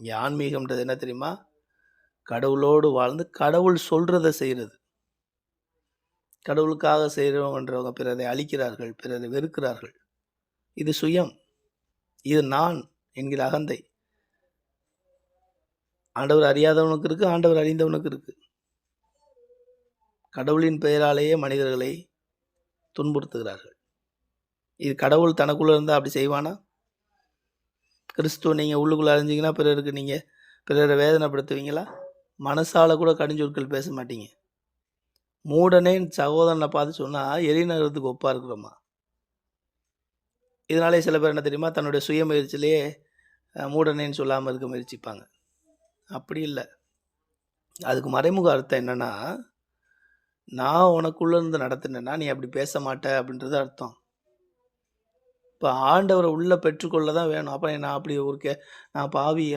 இங்கே ஆன்மீகம்ன்றது என்ன தெரியுமா? கடவுளோடு வாழ்ந்து கடவுள் சொல்கிறத செய்கிறது கடவுளுக்காக செய்கிறவங்கன்றவங்க பிறரை அழிக்கிறார்கள் பிறரை வெறுக்கிறார்கள். இது சுயம். இது நான் என்கிற அகந்தை. ஆண்டவர் அறியாதவனுக்கு இருக்கு ஆண்டவர் அறிந்தவனுக்கு இருக்கு. கடவுளின் பெயராலேயே மனிதர்களை துன்புறுத்துகிறார்கள். இது கடவுள் தனக்குள்ளே இருந்தால் அப்படி செய்வானா? கிறிஸ்துவ நீங்கள் உள்ளுக்குள்ளே அறிஞ்சிங்கன்னா பிறருக்கு நீங்கள் பிறரை வேதனைப்படுத்துவீங்களா? மனசால் கூட கடிஞ்சொற்கள் பேச மாட்டீங்க. மூடனே சகோதரனை பார்த்து சொன்னால் எரிநகரத்துக்கு ஒப்பாக இருக்கிறோமா? இதனாலே சில பேர் என்ன தெரியுமா? தன்னுடைய சுய முயற்சியிலேயே மூடனேன்னு சொல்லாமல் இருக்க முயற்சிப்பாங்க. அப்படி இல்லை. அதுக்கு மறைமுக அர்த்தம் என்னென்னா நான் உனக்குள்ளே இருந்து நடத்தினேன்னா நீ அப்படி பேச மாட்ட அப்படின்றது அர்த்தம். இப்போ ஆண்டவரை உள்ளே பெற்றுக்கொள்ள தான் வேணும். அப்போ நான் அப்படி ஒரு கே நான் பாவி